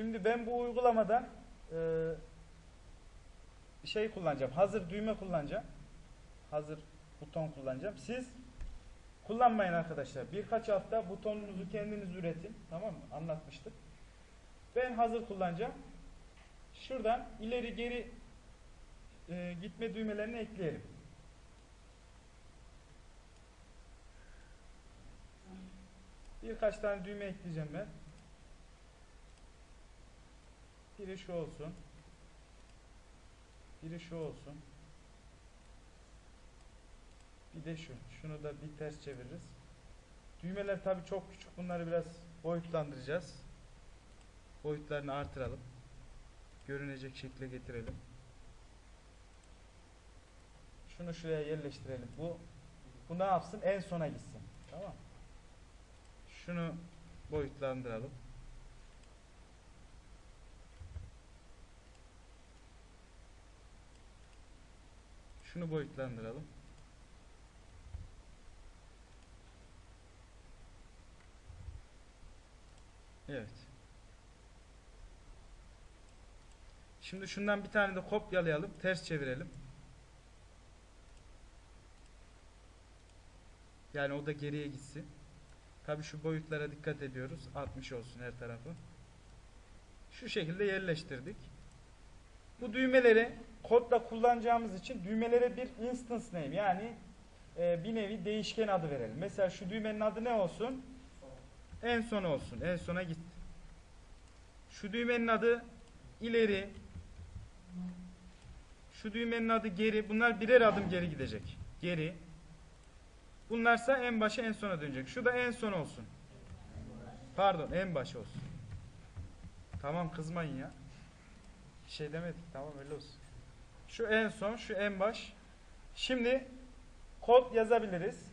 Şimdi ben bu uygulamada e, şey kullanacağım. Hazır düğme kullanacağım. Hazır buton kullanacağım. Siz kullanmayın arkadaşlar. Birkaç hafta butonunuzu kendiniz üretin. Tamam mı? Anlatmıştık. Ben hazır kullanacağım. Şuradan ileri geri e, gitme düğmelerini ekleyelim. Birkaç tane düğme ekleyeceğim ben. Biri şu olsun. Biri şu olsun. Bir de şu. Şunu da bir ters çeviririz. Düğmeler tabi çok küçük. Bunları biraz boyutlandıracağız. Boyutlarını artıralım. Görünecek şekle getirelim. Şunu şuraya yerleştirelim. Bu bu ne yapsın? En sona gitsin. Tamam. Şunu boyutlandıralım. Şunu boyutlandıralım. Evet. Şimdi şundan bir tane de kopyalayalım. Ters çevirelim. Yani o da geriye gitsin. Tabi şu boyutlara dikkat ediyoruz. 60 olsun her tarafı. Şu şekilde yerleştirdik. Bu düğmeleri kodla kullanacağımız için düğmelere bir instance name yani e, bir nevi değişken adı verelim. Mesela şu düğmenin adı ne olsun? En son olsun. En sona git. Şu düğmenin adı ileri. Şu düğmenin adı geri. Bunlar birer adım geri gidecek. Geri. Bunlarsa en başa en sona dönecek. Şu da en son olsun. Pardon en baş olsun. Tamam kızmayın ya. Bir şey demedik. Tamam öyle olsun. Şu en son, şu en baş. Şimdi kod yazabiliriz.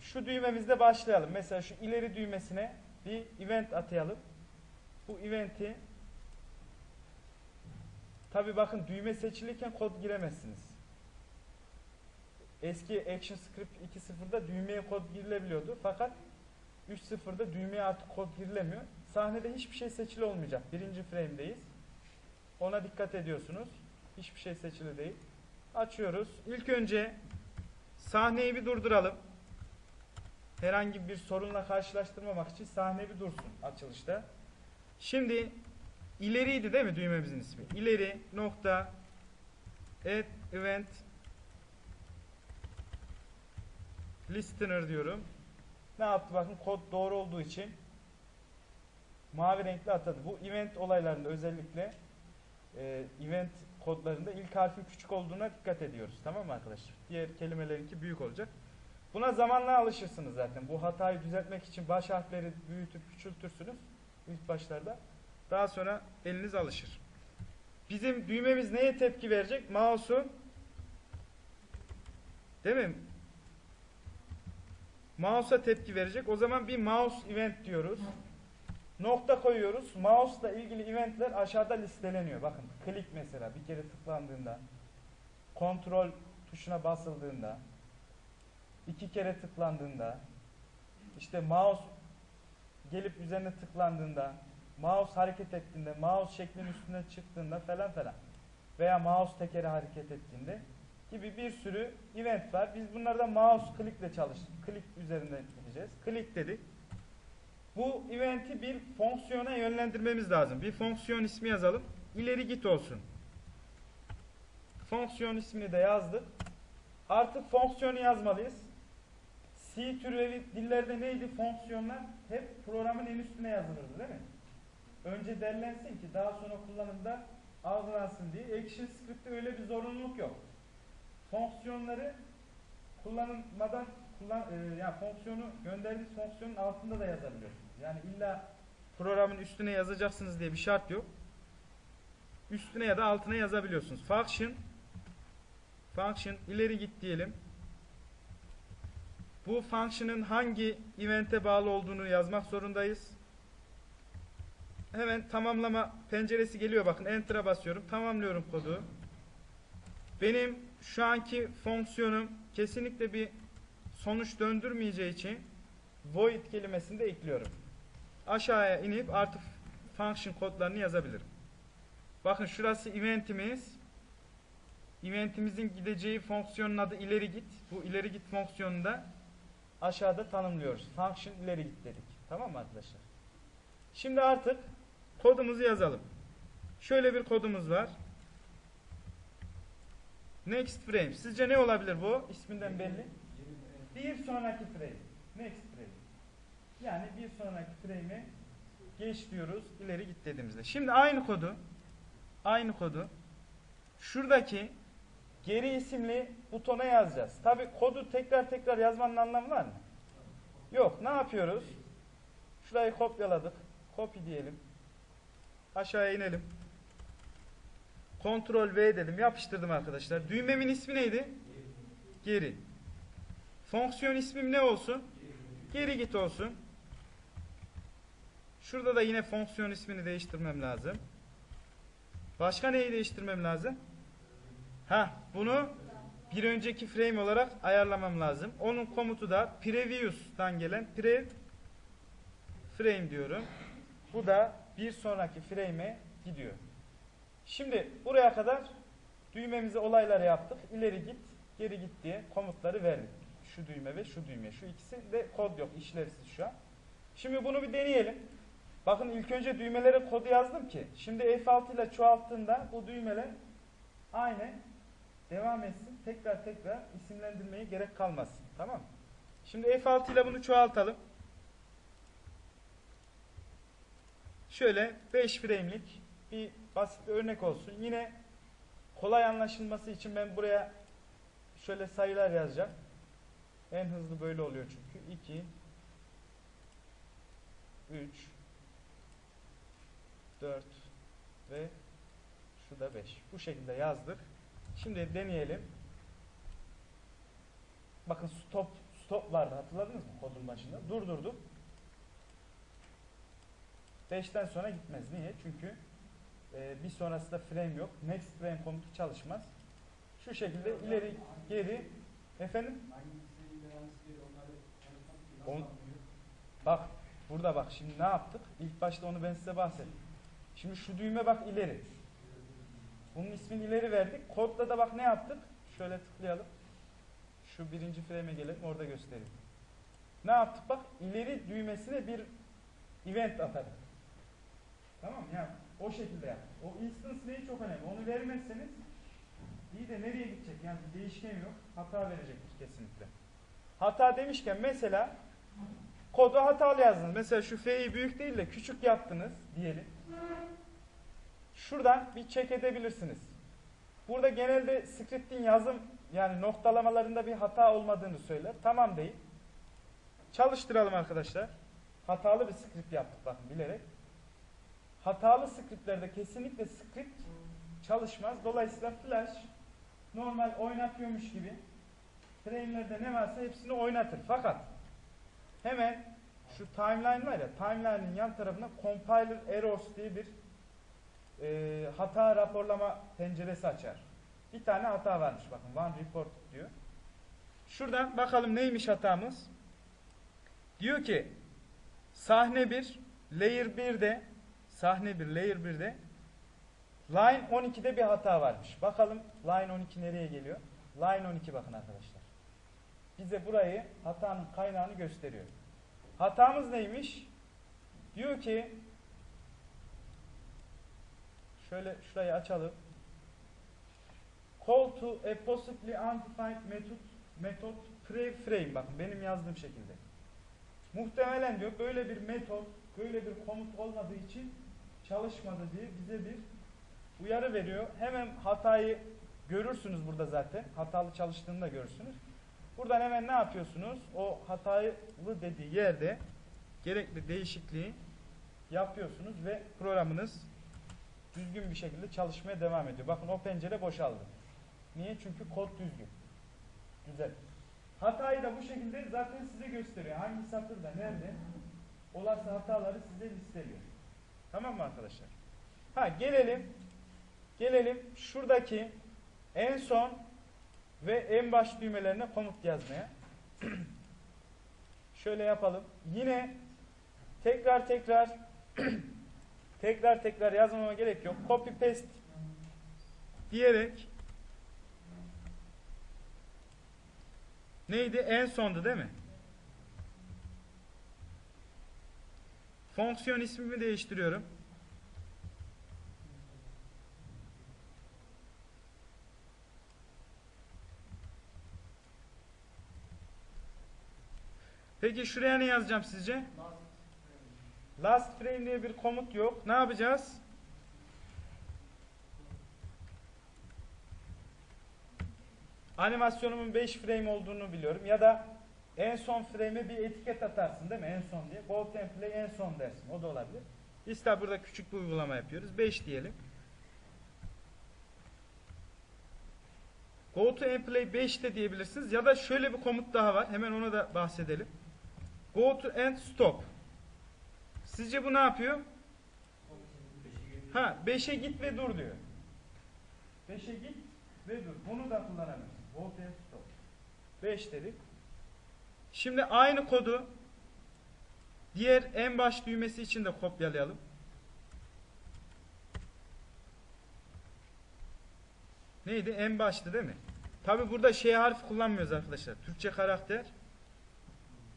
Şu düğmemizde başlayalım. Mesela şu ileri düğmesine bir event atayalım. Bu eventi tabi bakın düğme seçilirken kod giremezsiniz. Eski ActionScript 2.0'da düğmeye kod girilebiliyordu. Fakat 3.0'da düğmeye artık kod girilemiyor. Sahnede hiçbir şey seçili olmayacak. Birinci frame'deyiz. Ona dikkat ediyorsunuz. Hiçbir şey seçili değil. Açıyoruz. İlk önce sahneyi bir durduralım. Herhangi bir sorunla karşılaştırmamak için sahne bir dursun açılışta. Şimdi ileriydi değil mi düğmemizin ismi? İleri nokta add event listener diyorum. Ne yaptı bakın kod doğru olduğu için mavi renkli atadı. Bu event olaylarında özellikle e, event kodlarında ilk harfin küçük olduğuna dikkat ediyoruz. Tamam mı arkadaşlar? Diğer kelimelerinki büyük olacak. Buna zamanla alışırsınız zaten. Bu hatayı düzeltmek için baş harfleri büyütüp küçültürsünüz ilk başlarda. Daha sonra eliniz alışır. Bizim düğmemiz neye tepki verecek? Mouse'u değil mi? Mouse'a tepki verecek. O zaman bir mouse event diyoruz. Nokta koyuyoruz. Mouse ile ilgili eventler aşağıda listeleniyor. Bakın klik mesela bir kere tıklandığında kontrol tuşuna basıldığında iki kere tıklandığında işte mouse gelip üzerine tıklandığında mouse hareket ettiğinde mouse şeklin üstüne çıktığında falan falan veya mouse tekeri hareket ettiğinde gibi bir sürü event var. Biz bunlardan mouse klikle çalış, klik üzerinden gideceğiz. Klik dedik. Bu eventi bir fonksiyona yönlendirmemiz lazım. Bir fonksiyon ismi yazalım. İleri git olsun. Fonksiyon ismini de yazdık. Artık fonksiyonu yazmalıyız. C türevi dillerde neydi fonksiyonlar? Hep programın en üstüne yazılırdı değil mi? Önce derlensin ki daha sonra kullanımda algılansın diye. ActionScript'te öyle bir zorunluluk yok. Fonksiyonları kullanılmadan kullan, e, yani fonksiyonu gönderdiğiniz fonksiyonun altında da yazabiliyorsunuz. Yani illa programın üstüne yazacaksınız diye bir şart yok. Üstüne ya da altına yazabiliyorsunuz. Function function ileri git diyelim. Bu function'ın hangi event'e bağlı olduğunu yazmak zorundayız. Hemen tamamlama penceresi geliyor. Bakın enter'a basıyorum. Tamamlıyorum kodu. Benim şu anki fonksiyonum kesinlikle bir sonuç döndürmeyeceği için void kelimesini de ekliyorum. Aşağıya inip artık function kodlarını yazabilirim. Bakın şurası eventimiz. Eventimizin gideceği fonksiyonun adı ileri git. Bu ileri git fonksiyonunu da aşağıda tanımlıyoruz. Function ileri git dedik. Tamam mı arkadaşlar? Şimdi artık kodumuzu yazalım. Şöyle bir kodumuz var. Next frame. Sizce ne olabilir bu? İsminden belli. Bir sonraki frame. Next frame. Yani bir sonraki frame'e geç diyoruz ileri git dediğimizde. Şimdi aynı kodu aynı kodu şuradaki geri isimli butona yazacağız. Tabi kodu tekrar tekrar yazmanın anlamı var mı? Yok. Ne yapıyoruz? Şurayı kopyaladık. Copy diyelim. Aşağıya inelim. Ctrl V dedim. Yapıştırdım arkadaşlar. Düğmemin ismi neydi? Geri. Fonksiyon ismim ne olsun? Geri git olsun. Şurada da yine fonksiyon ismini değiştirmem lazım. Başka neyi değiştirmem lazım? Ha, bunu bir önceki frame olarak ayarlamam lazım. Onun komutu da previous'tan gelen prev frame diyorum. Bu da bir sonraki frame'e gidiyor. Şimdi buraya kadar düğmemize olayları yaptık. İleri git, geri git diye komutları verdik. Şu düğme ve şu düğme. Şu ikisi de kod yok, işlevsiz şu an. Şimdi bunu bir deneyelim. Bakın ilk önce düğmelere kodu yazdım ki. Şimdi F6 ile çoğalttığında bu düğmeler aynı devam etsin. Tekrar tekrar isimlendirmeye gerek kalmasın. Tamam mı? Şimdi F6 ile bunu çoğaltalım. Şöyle 5 frame'lik bir basit bir örnek olsun. Yine kolay anlaşılması için ben buraya şöyle sayılar yazacağım. En hızlı böyle oluyor çünkü. 2 3 4 ve şu da 5. Bu şekilde yazdık. Şimdi deneyelim. Bakın stop stop vardı hatırladınız mı kodun başında? Durdurduk. 5'ten sonra gitmez. Niye? Çünkü e, bir sonrasında frame yok. Next frame komutu çalışmaz. Şu şekilde ileri geri efendim On- bak burada bak şimdi ne yaptık? İlk başta onu ben size bahsettim. Şimdi şu düğme bak ileri. Bunun ismini ileri verdik. Kodda da bak ne yaptık? Şöyle tıklayalım. Şu birinci frame'e gelelim orada göstereyim. Ne yaptık bak ileri düğmesine bir event atadık. Tamam mı? Yani o şekilde yap. O instance neyi çok önemli. Onu vermezseniz iyi de nereye gidecek? Yani değişken yok. Hata verecektir kesinlikle. Hata demişken mesela kodu hatalı yazdınız. Mesela şu F'yi büyük değil de küçük yaptınız diyelim. Şuradan bir check edebilirsiniz. Burada genelde script'in yazım yani noktalamalarında bir hata olmadığını söyler. Tamam değil. Çalıştıralım arkadaşlar. Hatalı bir script yaptık bakın bilerek. Hatalı scriptlerde kesinlikle script çalışmaz. Dolayısıyla flash normal oynatıyormuş gibi frame'lerde ne varsa hepsini oynatır. Fakat hemen şu timeline var ya timeline'in yan tarafında compiler errors diye bir e, hata raporlama penceresi açar. Bir tane hata varmış bakın one report diyor. Şuradan bakalım neymiş hatamız. Diyor ki sahne 1 layer 1'de sahne 1 layer 1'de line 12'de bir hata varmış. Bakalım line 12 nereye geliyor? Line 12 bakın arkadaşlar. Bize burayı hatanın kaynağını gösteriyor. Hatamız neymiş? Diyor ki şöyle şurayı açalım. Call to a possibly undefined method method pre-frame bakın benim yazdığım şekilde. Muhtemelen diyor böyle bir metot, böyle bir komut olmadığı için çalışmadı diye bize bir uyarı veriyor. Hemen hatayı görürsünüz burada zaten. Hatalı çalıştığını da görürsünüz. Buradan hemen ne yapıyorsunuz? O hatalı dediği yerde gerekli değişikliği yapıyorsunuz ve programınız düzgün bir şekilde çalışmaya devam ediyor. Bakın o pencere boşaldı. Niye? Çünkü kod düzgün. Güzel. Hatayı da bu şekilde zaten size gösteriyor. Hangi satırda, nerede olası hataları size listeliyor. Tamam mı arkadaşlar? Ha gelelim gelelim şuradaki en son ve en baş düğmelerine komut yazmaya. Şöyle yapalım. Yine tekrar tekrar tekrar tekrar yazmama gerek yok. Copy paste diyerek neydi? En sondu değil mi? Fonksiyon ismimi değiştiriyorum. Peki şuraya ne yazacağım sizce? Last frame diye bir komut yok. Ne yapacağız? Animasyonumun 5 frame olduğunu biliyorum. Ya da en son frame'e bir etiket atarsın değil mi? En son diye. Go template en son dersin. O da olabilir. Tabi burada küçük bir uygulama yapıyoruz. 5 diyelim. Go to end play 5 de diyebilirsiniz. Ya da şöyle bir komut daha var. Hemen onu da bahsedelim. Go to end stop. Sizce bu ne yapıyor? Ha 5'e git ve dur diyor. 5'e git ve dur. Bunu da kullanabilirsin. Go to end stop. 5 dedik. Şimdi aynı kodu diğer en baş düğmesi için de kopyalayalım. Neydi? En baştı değil mi? Tabi burada şey harf kullanmıyoruz arkadaşlar. Türkçe karakter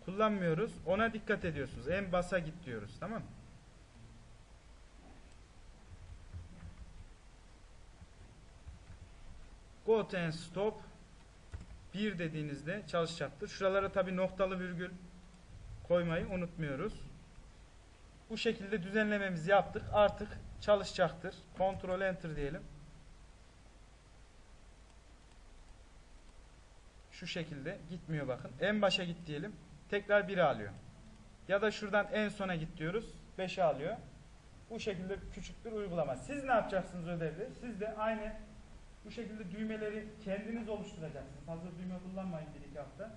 kullanmıyoruz. Ona dikkat ediyorsunuz. En basa git diyoruz. Tamam mı? Go and stop 1 dediğinizde çalışacaktır. Şuralara tabi noktalı virgül koymayı unutmuyoruz. Bu şekilde düzenlememizi yaptık. Artık çalışacaktır. Ctrl Enter diyelim. Şu şekilde gitmiyor bakın. En başa git diyelim. Tekrar 1'e alıyor. Ya da şuradan en sona git diyoruz. 5'e alıyor. Bu şekilde küçük bir uygulama. Siz ne yapacaksınız ödevde? Siz de aynı bu şekilde düğmeleri kendiniz oluşturacaksınız. Hazır düğme kullanmayın bir iki hafta.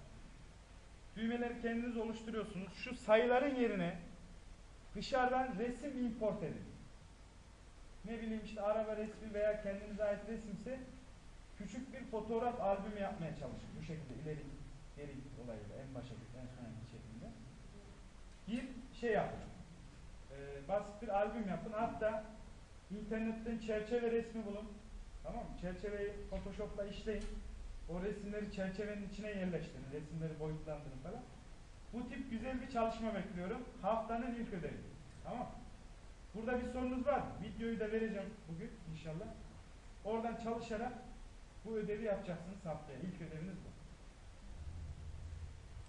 Düğmeleri kendiniz oluşturuyorsunuz. Şu sayıların yerine dışarıdan resim import edin. Ne bileyim işte araba resmi veya kendinize ait resimse küçük bir fotoğraf albümü yapmaya çalışın. Bu şekilde ileri geri olayıyla en başa git en. Bir şey yapın. Ee, basit bir albüm yapın. Hatta internetten çerçeve resmi bulun. Tamam mı? Çerçeveyi Photoshop'la işleyin. O resimleri çerçevenin içine yerleştirin. Resimleri boyutlandırın falan. Bu tip güzel bir çalışma bekliyorum. Haftanın ilk ödevi. Tamam? Burada bir sorunuz var? Videoyu da vereceğim bugün inşallah. Oradan çalışarak bu ödevi yapacaksınız haftaya. İlk ödeviniz bu.